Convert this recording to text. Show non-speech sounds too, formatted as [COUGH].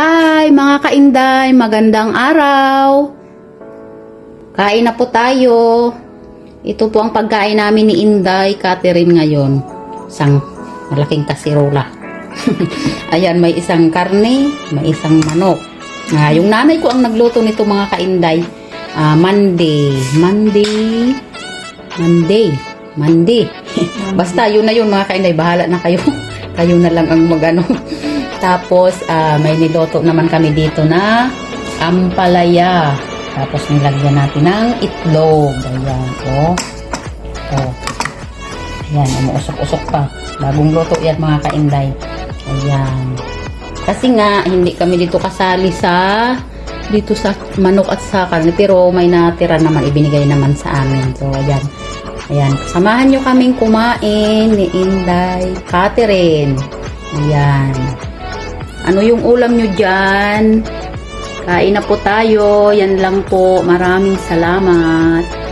Hi mga kainday, magandang araw. Kain na po tayo. Ito po ang pagkain namin ni Inday Catherine ngayon. Isang malaking kasirola. [LAUGHS] Ayan, may isang karne, may isang manok. Ah, yung nanay ko ang nagluto nito mga kainday. Ah, Monday. Monday. Monday. Monday. [LAUGHS] Basta yun na yun mga kainday. Bahala na kayo. [LAUGHS] kayo na lang ang magano. Tapos ah, may niloto naman kami dito na ampalaya. Tapos nilagyan natin ng itlog. Ayan. Oh. Oh. Ayan. Umuusok-usok pa. Bagong luto yan mga kainday. Ayan. Kasi nga, hindi kami dito kasali sa dito sa manok at sa karne. Pero may natira naman, ibinigay naman sa amin. So, ayan. Ayan. Samahan nyo kaming kumain ni Inday Catherine. Ayan. Ano yung ulam nyo dyan? Kain na po tayo. Yan lang po. Maraming salamat.